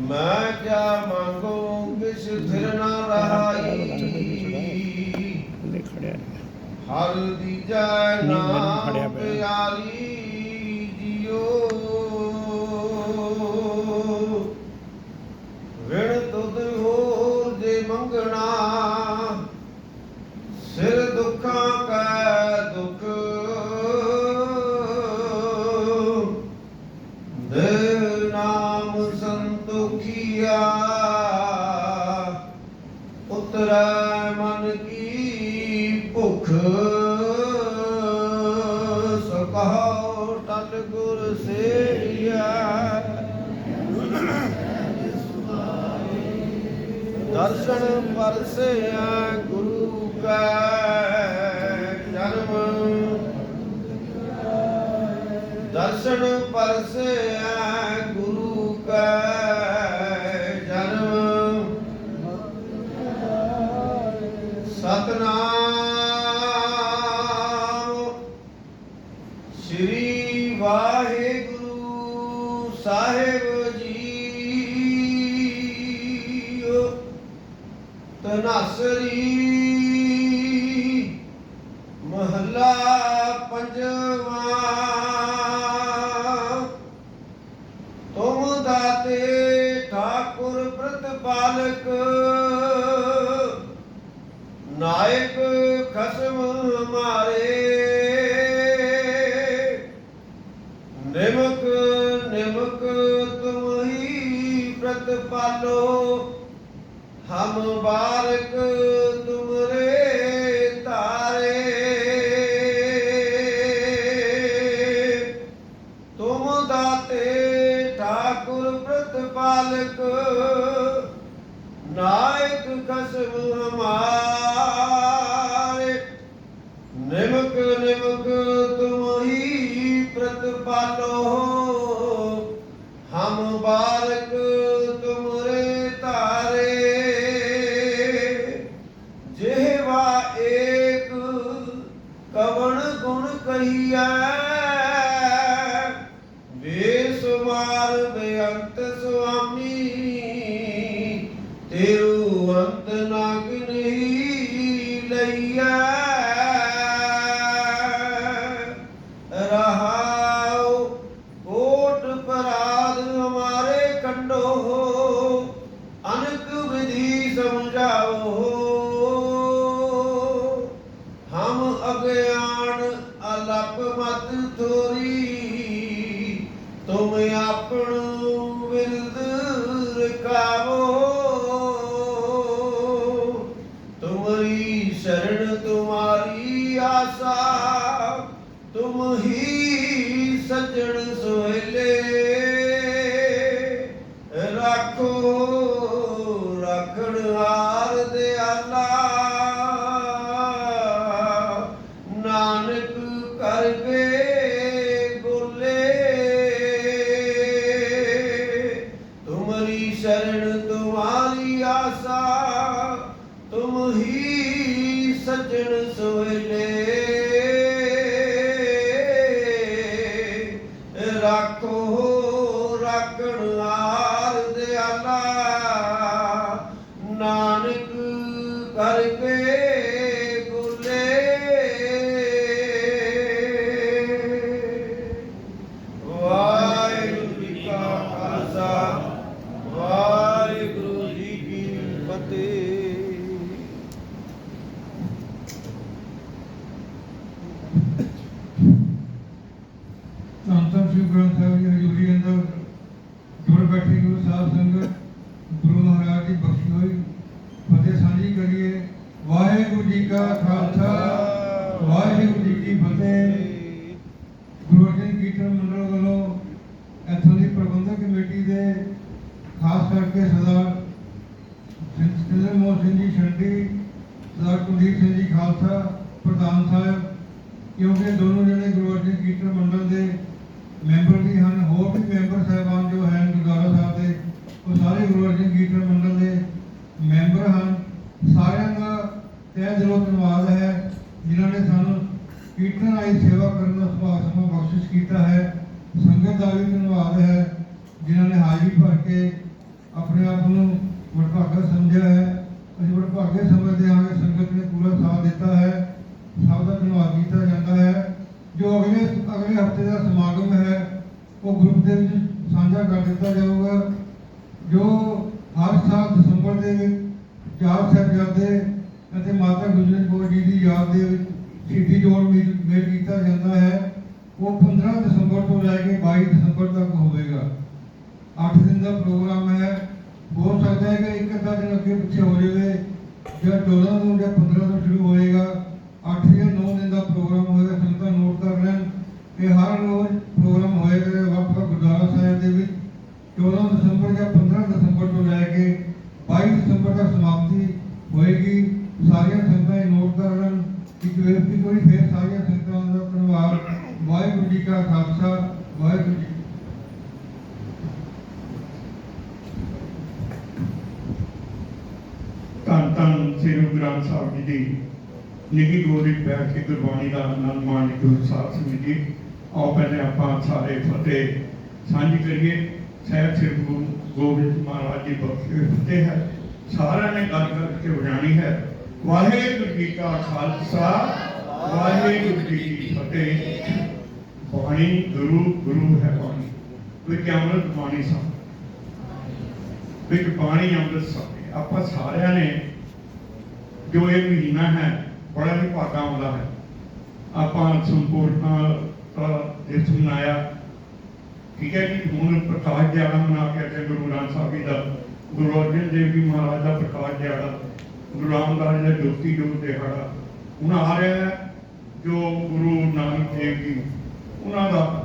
ਮੈਂ ਕਿਆ ਮੰਗੂ ਕਿਸ ਥਿਰ ਨਾ ਰਹਾਈ ਹਰ ਨਹੀਂ, ਮੈਨੂੰ ਨਾਮ। ਪਿਆਰੀ ਕੀ ਭੁਖ ਸਕਹੁ ਗੁਰ ਸੇਈਆ ਦਰਸ਼ਨ ਪਰਸਿਆ ਗੁਰੂ ਕੈ ਜਨਮ। ਦਰਸ਼ਨ ਪਰਸਿਆ ਗੁਰੂ ਕੈ ਤਨਾਸਰੀ ਮਹੱਲਾ ਪੰਜਵਾਂ। ਤੁਮ ਦਾਤੇ ਠਾਕੁਰ ਪ੍ਰਤਪਾਲਕ ਨਾਇਕ ਖਸਮ ਮਾਰੇ। ਨਿਮਕ ਨਿਮਕ ਤੁਮ ਹੀ ਪ੍ਰਤਪਾਲੋ ਹਮ ਬਾਰਕ ਤੁਮਰੇ ਤਾਰੇ। ਤੁਮ ਦਾਤੇ ਠਾਕੁਰ ਪ੍ਰਤਪਾਲਕ, ਨਾਇਕ ਖਸਮ ਹਮਾਰੇ। ਨਿਮਕ ਨਿਮਕ ਤੁਮ ਹੀ ਪ੍ਰਤਪਾਲੋ। ਹਮ ਬਾਰਕ ਤੇਰੂ ਅੰਤ ਨਾਗ ਨਹੀਂ ਲਈਐ। ਰਹਾਉ ਕੋਟ ਪਰਾਧ ਹਮਾਰੇ ਕੰਡੋ। ਅਨਕ ਵਿਧੀ ਸਮਝਾਓ। ਹਮ ਅਗਿਆਨ ਅਲਪ ਮਤ ਥੋਰੀ। ਤੁਮ ਆਪਣ ਸਜਣ ਸੋਹਲੇ ਰੱਖੋ, ਰੱਖਣ ਹਾਰ ਦਿਆਲਾ ਨਾਨਕ ਕਰਕੇ ਗੋਲੇ ਤੁਮਰੀ ਸ਼ਰਨ ਤੁਮਾਰੀ ਆਸਾ, ਤੁਮ ਹੀ ਸਜਣ ਸੋਹਲੇ ਸ੍ਰੀ ਗ੍ਰੰਥ ਸਾਹਿਬ ਜੀ ਹਜ਼ੂਰੀ ਅੰਦਰ। ਜੁੜ ਬੈਠੇ ਗੁਰੂ ਸਾਹਿਬ ਸੰਗਤ, ਗੁਰੂ ਮਹਾਰਾਜ ਦੀ ਬਖਸ਼ੀ ਹੋਈ। ਫਤਿਹ ਸਾਂਝੀ ਕਰੀਏ। ਵਾਹਿਗੁਰੂ ਜੀ ਕਾ ਖਾਲਸਾ, ਵਾਹਿਗੁਰੂ ਜੀ ਕੀ ਫਤਿਹ। ਗੁਰੂ ਅਰਜਨ ਕੀਰਤਨ ਮੰਡਲ ਵੱਲੋਂ ਇੱਥੋਂ ਦੀ ਪ੍ਰਬੰਧਕ ਕਮੇਟੀ ਦੇ, ਖਾਸ ਕਰਕੇ ਸਰਦਾਰ ਸਿੰਦਰ ਮੋਹਨ ਸਿੰਘ ਜੀ ਛੰਡੀ ਸਰਦਾਰ ਕੁਲਦੀਪ ਸਿੰਘ ਜੀ ਖਾਲਸਾ, ਪ੍ਰਧਾਨ ਸਾਹਿਬ, ਕਿਉਂਕਿ ਦੋਨੋਂ ਜਣੇ ਗੁਰੂ ਅਰਜਨ ਕੀਰਤਨ ਮੰਡਲ ਦੇ ਮੈਂਬਰ ਵੀ ਹਨ, ਹੋਰ ਵੀ ਮੈਂਬਰ ਸਾਹਿਬਾਨ ਜੋ ਹਨ ਗੁਰਦੁਆਰਾ ਸਾਹਿਬ ਦੇ, ਉਹ ਸਾਰੇ ਗੁਰੂ ਅਰਜਨ ਕੀਰਤਨ ਮੰਡਲ ਦੇ ਮੈਂਬਰ ਹਨ। ਸਾਰਿਆਂ ਦਾ ਤਹਿ ਦਿਲੋਂ ਧੰਨਵਾਦ ਹੈ, ਜਿਨ੍ਹਾਂ ਨੇ ਸਾਨੂੰ ਕੀਰਤਨ ਆਈ ਸੇਵਾ ਕਰਨ ਦਾ ਸੁਭਾਗ ਸਮਾਂ ਬਖਸ਼ਿਸ਼ ਕੀਤਾ ਹੈ। ਸੰਗਤ ਦਾ ਵੀ ਧੰਨਵਾਦ ਹੈ, ਜਿਨ੍ਹਾਂ ਨੇ ਹਾਜ਼ਰੀ ਭਰ ਕੇ ਆਪਣੇ ਆਪ ਨੂੰ ਵਡਭਾਗਾ ਸਮਝਿਆ ਹੈ। ਅਸੀਂ ਵਡਭਾਗੇ ਸਮਝਦੇ ਹਾਂ ਕਿ ਸੰਗਤ ਨੇ ਪੂਰਾ ਸਾਥ ਦਿੱਤਾ ਹੈ। ਸਭ ਦਾ ਧੰਨਵਾਦ ਕੀਤਾ ਜਾਂਦਾ ਜੋ ਅਗਲੇ ਅਗਲੇ ਹਫ਼ਤੇ ਦਾ ਸਮਾਗਮ ਹੈ, ਉਹ ਗਰੁੱਪ ਦੇ ਵਿੱਚ ਸਾਂਝਾ ਕਰ ਦਿੱਤਾ ਜਾਊਗਾ। ਜੋ ਹਰ ਸਾਲ ਦਸੰਬਰ ਦੇ ਵਿੱਚ ਚਾਰ ਸਾਹਿਬਜ਼ਾਦੇ ਅਤੇ ਮਾਤਾ ਗੁਜਰਨ ਕੌਰ ਜੀ ਦੀ ਯਾਦ ਦੇ ਵਿੱਚ ਸ਼ਹੀਦੀ ਜੋੜ ਮੇਲ ਕੀਤਾ ਜਾਂਦਾ ਹੈ। ਉਹ 15 ਦਸੰਬਰ ਤੋਂ ਲੈ ਕੇ 22 ਦਸੰਬਰ ਤੱਕ ਹੋਵੇਗਾ। 8 ਦਿਨ ਦਾ ਪ੍ਰੋਗਰਾਮ ਹੈ। ਹੋ ਸਕਦਾ ਹੈ ਕਿ ਇੱਕ ਅੱਧਾ ਦਿਨ ਅੱਗੇ ਪਿੱਛੇ ਹੋ ਜਾਵੇ। ਜਾਂ 14 ਤੋਂ ਜਾਂ 15 ਤੋਂ ਸ਼ੁਰੂ ਹੋਏਗਾ। 8 ਜਾਂ 9 ਦਿਨ ਦਾ ਪ੍ਰੋਗਰਾਮ ਹੋਏਗਾ ਸੰਗਤਾਂ ਨੋਟ ਕਰ ਲੈਣ ਇਹ ਹਰ ਰੋਜ਼ ਪ੍ਰੋਗਰਾਮ ਹੋਏਗਾ ਵੱਖ ਵੱਖ ਗੁਰਦੁਆਰਾ ਸਾਹਿਬ ਦੇ ਵਿੱਚ। 14 ਦਸੰਬਰ ਜਾਂ 15 ਦਸੰਬਰ ਤੋਂ ਲੈ ਕੇ 22 ਦਸੰਬਰ ਤੱਕ ਸਮਾਪਤੀ ਹੋਏਗੀ। ਸਾਰੀਆਂ ਸੰਗਤਾਂ ਇਹ ਨੋਟ ਕਰ ਲੈਣ ਇੱਕ ਬੇਨਤੀ ਕੋਈ ਫੇਰ ਸਾਰੀਆਂ ਸੰਗਤਾਂ ਦਾ ਧੰਨਵਾਦ। ਵਾਹਿਗੁਰੂ ਜੀ ਕਾ ਖਾਲਸਾ, ਵਾਹਿਗੁਰੂ ਜੀ ਕੀ ਫਤਿਹ। ਧੰਨ ਧੰਨ ਸ੍ਰੀ ਗੁਰੂ ਗ੍ਰੰਥ ਸਾਹਿਬ ਜੀ ਦੀ ਨਿੱਘੀ ਗੋਦੀ ਬੈਠ ਕੇ ਗੁਰਬਾਣੀ ਦਾ ਆਨੰਦ ਮਾਣ ਗੁਰੂ ਸਾਹਿਬ ਸਿੰਘ ਜੀ ਆਓ ਪਹਿਲੇ ਆਪਾਂ ਸਾਰੇ ਫਤਿਹ ਸਾਂਝੀ ਕਰੀਏ। ਸਹਿਬ ਸ੍ਰੀ ਗੁਰੂ ਗੋਬਿੰਦ ਮਹਾਰਾਜ ਜੀ ਬਖਸ਼ੇ ਫਤਿਹ ਹੈ। ਸਾਰਿਆਂ ਨੇ ਗੱਲ ਕਰਕੇ ਵਜਾਣੀ ਹੈ। ਵਾਹਿਗੁਰੂ ਜੀ ਕਾ ਖਾਲਸਾ, ਵਾਹਿਗੁਰੂ ਜੀ ਕੀ ਫਤਿਹ। ਬਾਣੀ ਗੁਰੂ ਗੁਰੂ ਹੈ ਬਾਣੀ। ਵਿੱਚ ਅੰਮ੍ਰਿਤ ਬਾਣੀ ਸਾਹਿਬ ਵਿੱਚ ਬਾਣੀ ਅੰਮ੍ਰਿਤ ਸਾਹਿਬ ਆਪਾਂ ਸਾਰਿਆਂ ਨੇ ਜੋ ਇਹ ਮਹੀਨਾ ਹੈ, ਬੜਾ ਹੀ ਭਾਗਾ ਆਉਂਦਾ ਹੈ। ਆਪਾਂ ਸੰਪੂਰਨ ਦਿਵਸ ਮਨਾਇਆ ਠੀਕ ਹੈ ਜੀ, ਹੁਣ ਪ੍ਰਕਾਸ਼ ਦਿਹਾੜਾ ਮਨਾ ਕੇ ਤੇ ਗੁਰੂ ਗ੍ਰੰਥ ਸਾਹਿਬ ਜੀ ਦਾ, ਗੁਰੂ ਅਰਜਨ ਦੇਵ ਜੀ ਮਹਾਰਾਜ ਦਾ ਪ੍ਰਕਾਸ਼ ਦਿਹਾੜਾ, ਗੁਰੂ ਰਾਮਦਾਸ ਦਾ ਜੋਤੀ ਜੋਤ ਦਿਹਾੜਾ। ਹੁਣ ਆ ਜੋ ਗੁਰੂ ਨਾਨਕ ਦੇਵ ਜੀ, ਉਹਨਾਂ ਦਾ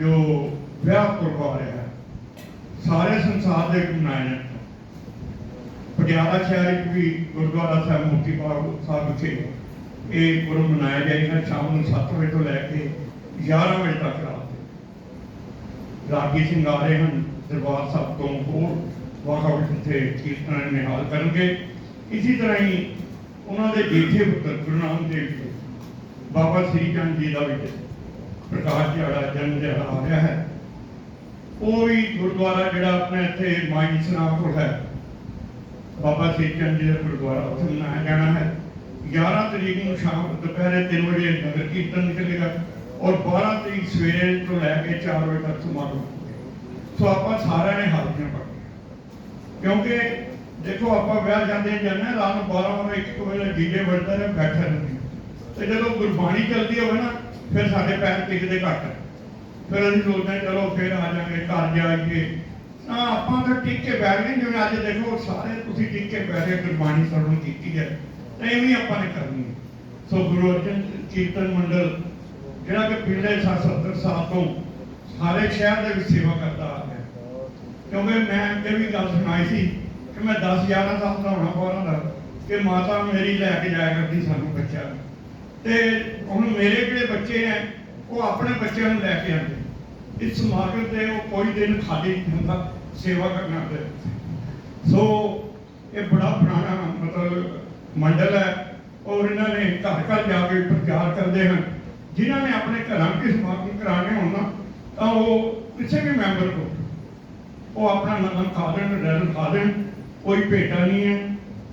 ਜੋ ਵਿਆਹ ਕਰਵਾ ਰਿਹਾ ਹੈ। ਸਾਰੇ ਸੰਸਾਰ ਦੇ ਮਨਾਇਆ ਪਟਿਆਲਾ ਸ਼ਹਿਰ ਵਿੱਚ ਵੀ ਗੁਰਦੁਆਰਾ ਸਾਹਿਬ ਮੁਕਤੀ ਬਾਗ ਸਾਹਿਬ ਵਿਖੇ ਇਹ ਗੁਰੂ ਮਨਾਇਆ ਜਾਏਗਾ ਸ਼ਾਮ ਨੂੰ 7 ਵਜੇ ਤੋਂ ਲੈ ਕੇ 11 ਵਜੇ ਤੱਕ ਰਾਤ ਦੇ। ਰਾਗੀ ਸਿੰਘ ਆ ਰਹੇ ਹਨ, ਦਰਬਾਰ ਸਾਹਿਬ ਤੋਂ ਹੋਰ ਵਾਹਵਾ ਜਿੱਥੇ ਕੀਰਤਨ ਨਿਹਾਲ ਕਰਨਗੇ। ਇਸੇ ਤਰ੍ਹਾਂ ਹੀ ਉਹਨਾਂ ਦੇ ਜੇਠੇ ਪੁੱਤਰ ਗੁਰੂ ਦੇਵ ਜੀ, ਬਾਬਾ ਸ੍ਰੀ ਚੰਦ ਜੀ ਦਾ ਵੀ ਪ੍ਰਕਾਸ਼ ਦਿਹਾੜਾ ਜਨਮ ਦਿਹਾੜਾ ਆ ਰਿਹਾ ਹੈ। ਉਹ ਵੀ ਗੁਰਦੁਆਰਾ ਜਿਹੜਾ ਆਪਣੇ ਇੱਥੇ ਮਾਈ ਸਨਾਮਪੁਰ ਹੈ, ਬਾਬਾ ਸ੍ਰੀ ਚੰਦ ਜੀ ਦਾ ਗੁਰਦੁਆਰਾ ਉੱਥੇ ਮਨਾਇਆ ਜਾਣਾ ਹੈ। 11 ਤਰੀਕ ਨੂੰ ਸ਼ਾਮ ਦੁਪਹਿਰੇ 3 ਵਜੇ ਨਗਰ ਕੀਰਤਨ ਨਿਕਲੇਗਾ। ਔਰ 12 ਤਰੀਕ ਸਵੇਰੇ ਤੋਂ ਲੈ ਕੇ 4 ਵਜੇ ਤੱਕ ਸਮਾਗਮ ਸੋ ਆਪਾਂ ਸਾਰਿਆਂ ਨੇ ਹਾਜ਼ਰੀਆਂ ਭਰਨੀਆਂ ਕਿਉਂਕਿ ਦੇਖੋ ਆਪਾਂ ਵਿਆਹ ਜਾਂਦੇ ਜਾਂਦੇ ਰਾਤ ਨੂੰ 12 ਵਜੇ 1 ਵਜੇ ਡੀਜੇ ਵੱਜਦਾ ਰਹੇ ਬੈਠੇ ਰਹਿੰਦੇ। ਤੇ ਜਦੋਂ ਗੁਰਬਾਣੀ ਚੱਲਦੀ ਹੋਵੇ ਨਾ, ਫਿਰ ਸਾਡੇ ਪੈਰ ਟਿਕਦੇ ਘੱਟ। ਫਿਰ ਅਸੀਂ ਸੋਚਦੇ ਚਲੋ ਫਿਰ ਆ ਜਾਾਂਗੇ, ਘਰ ਜਾਈਏ। ਤਾਂ ਆਪਾਂ ਤਾਂ ਟਿਕ ਕੇ ਬੈਠ ਗਏ, ਜਿਵੇਂ ਅੱਜ ਦੇਖੋ, ਸਾਰੇ ਤੁਸੀਂ ਟਿਕ ਕੇ ਬੈਠੇ ਗੁਰਬਾਣੀ ਸਰਵਣ ਕੀਤੀ ਹੈ। ਤਾਂ ਐਵੇਂ ਹੀ ਆਪਾਂ ਨੇ ਕਰਨੀ ਹੈ। ਸੋ ਗੁਰੂ ਅਰਜਨ ਕੀਰਤਨ ਮੰਡਲ ਜਿਹੜਾ ਕਿ ਪਿਛਲੇ 70 ਸਾਲ ਤੋਂ ਸਾਰੇ ਸ਼ਹਿਰ ਦੇ ਵਿੱਚ ਸੇਵਾ ਕਰਦਾ ਆ ਰਿਹਾ। ਕਿਉਂਕਿ ਮੈਂ ਅੱਗੇ ਵੀ ਗੱਲ ਸੁਣਾਈ ਸੀ ਕਿ ਮੈਂ 10 11 ਸਾਲ ਦਾ ਹੋਣਾ ਬਾਰਾਂ ਦਾ ਕਿ ਮਾਤਾ ਮੇਰੀ ਲੈ ਕੇ ਜਾਇਆ ਕਰਦੀ ਸਾਨੂੰ ਬੱਚਾ ਨੂੰ। ਤੇ ਹੁਣ ਮੇਰੇ ਜਿਹੜੇ ਬੱਚੇ ਹੈ ਉਹ ਆਪਣੇ ਬੱਚਿਆਂ ਨੂੰ ਲੈ ਕੇ ਆਉਂਦੇ। ਇਸ ਸਮਾਗਮ ਤੇ ਉਹ ਕੋਈ ਦਿਨ ਖਾਲੀ ਨਹੀਂ ਹੁੰਦਾ, ਸੇਵਾ ਕਰਨ ਦੇ ਸੋ ਇਹ ਬੜਾ ਪੁਰਾਣਾ ਮਤਲਬ ਮੰਡਲ ਹੈ। ਔਰ ਇਹਨਾਂ ਨੇ ਘਰ ਘਰ ਜਾ ਕੇ ਪ੍ਰਚਾਰ ਕਰਦੇ ਹਨ। ਜਿਨ੍ਹਾਂ ਨੇ ਆਪਣੇ ਘਰਾਂ ਵਿੱਚ ਸਮਾਗਮ ਕਰਾਣੇ ਹੋਣ ਨਾ, ਤਾਂ ਉਹ ਕਿਸੇ ਵੀ ਮੈਂਬਰ ਕੋ ਉਹ ਆਪਣਾ ਨਾਮ ਖਾ ਦੇਣ ਰੈਲ ਖਾ ਦੇਣ, ਕੋਈ ਭੇਟਾ ਨਹੀਂ ਹੈ,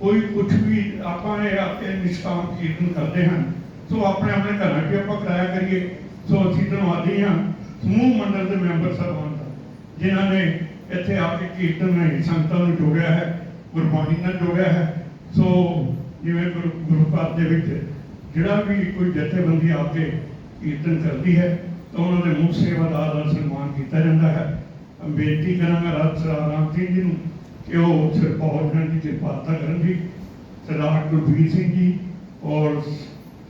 ਕੋਈ ਕੁਝ ਵੀ ਆਪਾਂ ਇਹ ਆਪੇ ਨਿਸ਼ਕਾਮ ਕੀਰਤਨ ਕਰਦੇ ਹਨ। ਸੋ ਆਪਣੇ ਆਪਣੇ ਘਰਾਂ 'ਚ ਆਪਾਂ ਕਰਾਇਆ ਕਰੀਏ, ਸੋ ਅਸੀਂ ਧੰਨਵਾਦੀ ਹਾਂ ਸਮੂਹ ਮੰਡਲ ਦੇ ਮੈਂਬਰ ਸਾਹਿਬਾਨ ਦਾ, ਜਿਨ੍ਹਾਂ ਨੇ ਇੱਥੇ ਆ ਕੇ ਕੀਰਤਨ ਨਾਲ ਸੰਗਤਾਂ ਨੂੰ ਜੋੜਿਆ ਹੈ, ਗੁਰਬਾਣੀ ਨਾਲ ਜੋੜਿਆ ਹੈ। ਸੋ ਜਿਵੇਂ ਗੁਰੂ ਗੁਰੂ ਘਰ ਦੇ ਵਿੱਚ ਜਿਹੜਾ ਵੀ ਕੋਈ ਜਥੇਬੰਦੀ ਆ ਕੇ ਕੀਰਤਨ ਕਰਦੀ ਹੈ ਤਾਂ ਉਹਨਾਂ ਦੇ ਮੁੱਖ ਸੇਵਾਦਾਰ ਦਾ ਸਨਮਾਨ ਕੀਤਾ ਜਾਂਦਾ ਹੈ। ਬੇਨਤੀ ਕਰਾਂਗਾ ਰਾਜ ਸਰਾ ਰਾਮ ਸਿੰਘ ਜੀ ਨੂੰ ਕਿ ਉਹ ਸਿਰਪਾਲ ਕਰਨ ਦੀ ਕਿਰਪਾਲਤਾ ਕਰਨ ਜੀ ਸਰਦਾਰ ਗੁਰਬੀਰ ਸਿੰਘ ਜੀ ਔਰ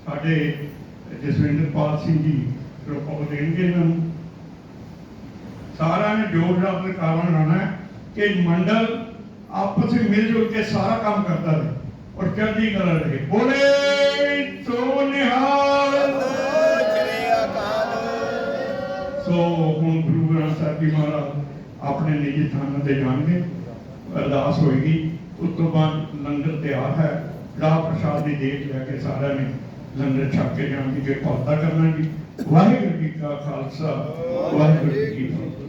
ਸਾਡੇ ਜਸਵਿੰਦਰਪਾਲ ਸਿੰਘ ਜੀ ਸਿਰਪਾਲ ਦੇਣਗੇ ਇਹਨਾਂ ਨੂੰ। ਸਾਰਿਆਂ ਨੇ ਜੋਰ ਨਾਲ ਆਪਣੇ ਕਾਰਨ ਲਾਣਾ ਕਿ ਮੰਡਲ ਆਪਸ ਵਿੱਚ ਮਿਲ ਜੁਲ ਕੇ ਸਾਰਾ ਕੰਮ ਕਰਦਾ ਰਹੇ ਔਰ ਚੜ੍ਹਦੀ ਕਲਾ ਰਹੇ। ਬੋਲੇ ਸੋ ਨਿਹਾਲ। ਸੋ ਹੁਣ ਗੁਰੂ ਗ੍ਰੰਥ ਸਾਹਿਬ ਜੀ ਮਹਾਰਾਜ ਆਪਣੇ ਨਿੱਜੀ ਥਾਨਾਂ ਤੇ ਜਾਣਗੇ, ਅਰਦਾਸ ਹੋਏਗੀ। ਉਸ ਤੋਂ ਬਾਅਦ ਲੰਗਰ ਤਿਆਰ ਹੈ। ਰਾਹ ਪ੍ਰਸ਼ਾਦ ਦੀ ਦੇਖ ਲੈ ਕੇ ਸਾਰਿਆਂ ਨੇ ਲੰਗਰ ਛਕ ਕੇ ਜਾਣ ਦੀ ਕਿਰਪਾਲਤਾ ਕਰਨਾ ਜੀ ਵਾਹਿਗੁਰੂ ਜੀ ਕਾ ਖਾਲਸਾ, ਵਾਹਿਗੁਰੂ ਜੀ ਕੀ ਫਤਿਹ।